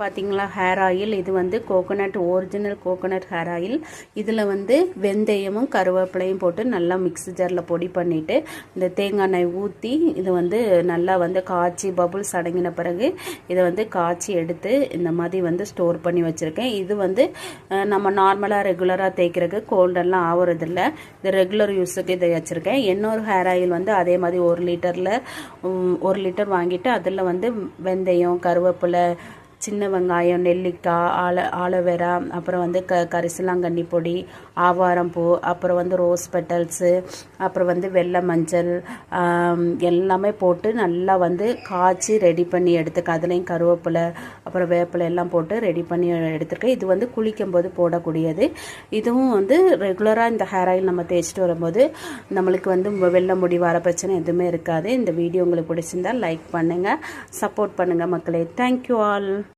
பார்த்தீங்களா hair oil இது வந்து coconut original coconut hair oil இதில் வந்து வெந்தயமும் கருவேப்பிலையும் போட்டு நல்லா மிக்ஸ் ஜாரில் பொடி பண்ணிவிட்டு இந்த தேங்காய் எண்ணெய் ஊற்றி இது வந்து நல்லா வந்து காய்ச்சி பபுள்ஸ் அடங்கின பிறகு இதை வந்து காய்ச்சி எடுத்து இந்த மாதிரி வந்து ஸ்டோர் பண்ணி வச்சுருக்கேன். இது வந்து நம்ம நார்மலாக ரெகுலராக தேய்க்கிறதுக்கு கோல்டெல்லாம் ஆகுறதில்ல இது ரெகுலர் யூஸுக்கு இதை வச்சுருக்கேன். இன்னொரு ஹேர் ஆயில் வந்து அதே மாதிரி ஒரு லிட்டரில் ஒரு லிட்டர் வாங்கிட்டு அதில் வந்து வெந்தயம் கருவேப்பிலை சின்ன வெங்காயம் நெல்லிக்காய் ஆல ஆலோவேரா அப்புறம் வந்து க கரிசலாங்கண்ணி பொடி ஆவாரம் பூ அப்புறம் வந்து ரோஸ் பெட்டல்ஸு அப்புறம் வந்து வெள்ளை மஞ்சள் எல்லாமே போட்டு நல்லா வந்து காய்ச்சி ரெடி பண்ணி எடுத்துக்க அதுலேயும் கருவேப்பிலை அப்புறம் வேப்பிலை எல்லாம் போட்டு ரெடி பண்ணி எடுத்துருக்கேன் இது வந்து குளிக்கும் போது போடக்கூடியது. இதுவும் வந்து ரெகுலராக இந்த ஹேர் ஆயில் நம்ம தேய்ச்சிட்டு வரும்போது நம்மளுக்கு வந்து வெள்ளை முடி வர பிரச்சனை எதுவுமே இருக்காது. இந்த வீடியோ உங்களுக்கு பிடிச்சிருந்தா லைக் பண்ணுங்கள் சப்போர்ட் பண்ணுங்கள் மக்களே. Thank you all